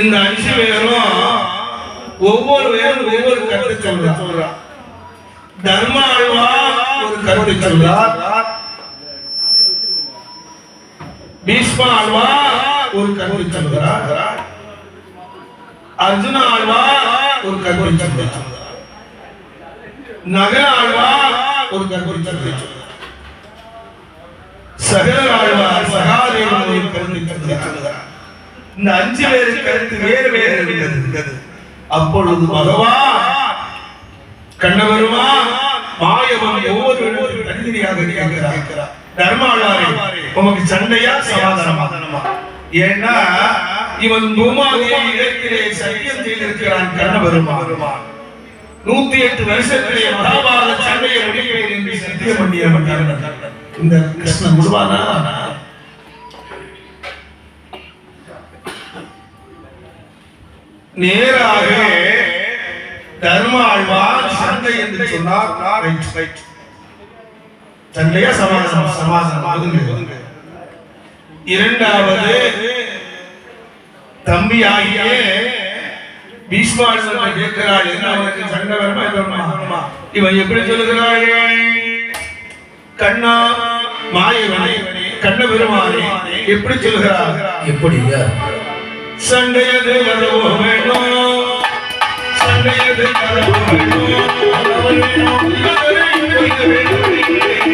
இந்த அஞ்சு பேரும் ஒவ்வொரு பேரும் ஒவ்வொரு கருத்தை சொல்றா. தர்ம ஆழ்வா ஒரு கருத்து சொல்றா. பீஷ்மா ஆழ்வா ஒரு கருத்து சொல்றா. அர்ஜுன ஆழ்வா ஒரு கருத்து சொல்றா. நகர ஆழ்வா ஒரு கருத்து சொல்றா. சகல ஆழ்வா சகாதேவ இந்த அஞ்சு பேரு கருத்து வேறு வேறு இருக்கிறது அப்பொழுது பகவான் கண்ணவருமா மாயவன் ஒவ்வொரு இடத்திலும் இருக்கிறார் தர்மாளாரே உமக்கு சண்டையா சமாதானமா? ஏன்னா இவன் பூமாதேவி இடத்திலே சத்தியம் செய்திருக்கிறான் கண்ணவருமா நூத்தி எட்டு வருஷத்திலே மகாபாரத சண்டையை முடிக்கிறேன் என்று சத்தியம் பண்ணிய கர்ணன். இந்த கிருஷ்ணன் விடுவானா நேராக தர்ம ஆழ்வார் சண்டை என்று சொன்னார். சண்டையா சமாதானம் சமாதானம். இரண்டாவது தம்பி ஆகிய பீஷ்மாழ்வன் கேட்கிறாள் என்ன அவனுக்கு சண்டை வருமா இவன் எப்படி சொல்லுகிறாள் கண்ணா மாயவனே கண்ண பெருமானே எப்படி சொல்லுகிறார்? எப்படிங்க? சண்டையது வரவோ வேணும் சண்டையது வரவோ வேணும் அவன் வேணும், இவன் வேணும், இது வேணும், இது வேணும்.